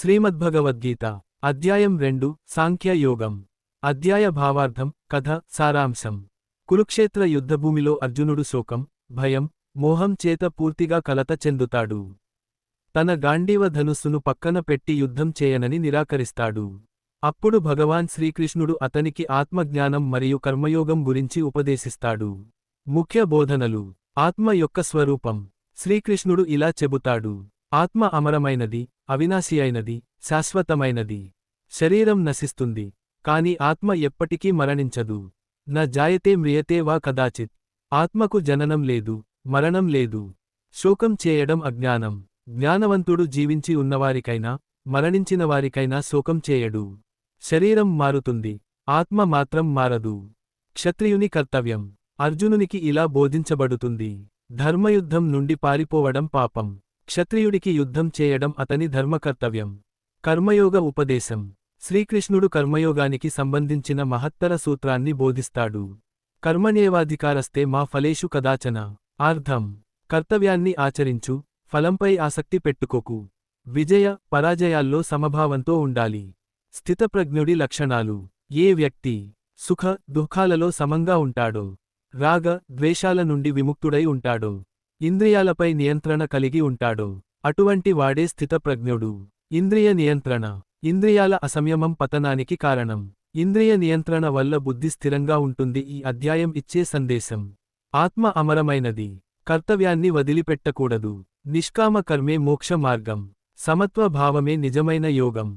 శ్రీమద్భగవద్గీత అధ్యాయం రెండు సాంఖ్యయోగం అధ్యాయ భావార్థం కథ సారాంశం. కురుక్షేత్ర యుద్ధభూమిలో అర్జునుడు శోకం భయం మోహం చేత పూర్తిగా కలత చెందుతాడు. తన గాంధీవ ధనుస్సును పక్కన పెట్టి యుద్ధం చేయనని నిరాకరిస్తాడు. అప్పుడు భగవాన్ శ్రీకృష్ణుడు అతనికి ఆత్మజ్ఞానం మరియు కర్మయోగం గురించి ఉపదేశిస్తాడు. ముఖ్య బోధనలు. ఆత్మ యొక్క స్వరూపం. శ్రీకృష్ణుడు ఇలా చెబుతాడు. ఆత్మ అమరమైనది అవినాశి అయినది శాశ్వతమైనది. శరీరం నశిస్తుంది కాని ఆత్మ ఎప్పటికీ మరణించదు. న జాయతే మ్రియతే వా కదాచిత్. ఆత్మకు జననం లేదు మరణం లేదు. శోకం చేయడం అజ్ఞానం. జ్ఞానవంతుడు జీవించి ఉన్నవారికైనా మరణించిన వారికైనా శోకం చేయడు. శరీరం మారుతుంది ఆత్మ మాత్రం మారదు. క్షత్రియుని కర్తవ్యం అర్జునునికి ఇలా బోధించబడుతుంది. ధర్మయుద్ధం నుండి పారిపోవడం పాపం. క్షత్రియుడికి యుద్ధం చేయడం అతని ధర్మకర్తవ్యం. కర్మయోగ ఉపదేశం. శ్రీకృష్ణుడు కర్మయోగానికి సంబంధించిన మహత్తర సూత్రాన్ని బోధిస్తాడు. కర్మనేవాధికారస్తే మా ఫలేషు కదాచన. ఆర్థం. కర్తవ్యాన్ని ఆచరించు. ఫలంపై ఆసక్తి పెట్టుకోకు. విజయ పరాజయాల్లో సమభావంతో ఉండాలి. స్థితప్రజ్ఞుడి లక్షణాలు. ఏ వ్యక్తి సుఖ దుఃఖాలలో సమంగా ఉంటాడో. రాగ ద్వేషాల నుండి విముక్తుడై ఉంటాడో. ఇంద్రియాలపై నియంత్రణ కలిగి ఉంటాడో. అటువంటి వాడే స్థితప్రజ్ఞుడు. ఇంద్రియ నియంత్రణ. ఇంద్రియాల అసంయమం పతనానికి కారణం. ఇంద్రియ నియంత్రణ వల్ల బుద్ధి స్థిరంగా ఉంటుంది ఈ అధ్యాయం ఇచ్చే సందేశం. ఆత్మ అమరమైనది. కర్తవ్యాన్ని వదిలిపెట్టకూడదు. నిష్కామ కర్మే మోక్ష మార్గం. సమత్వ భావమే నిజమైన యోగం.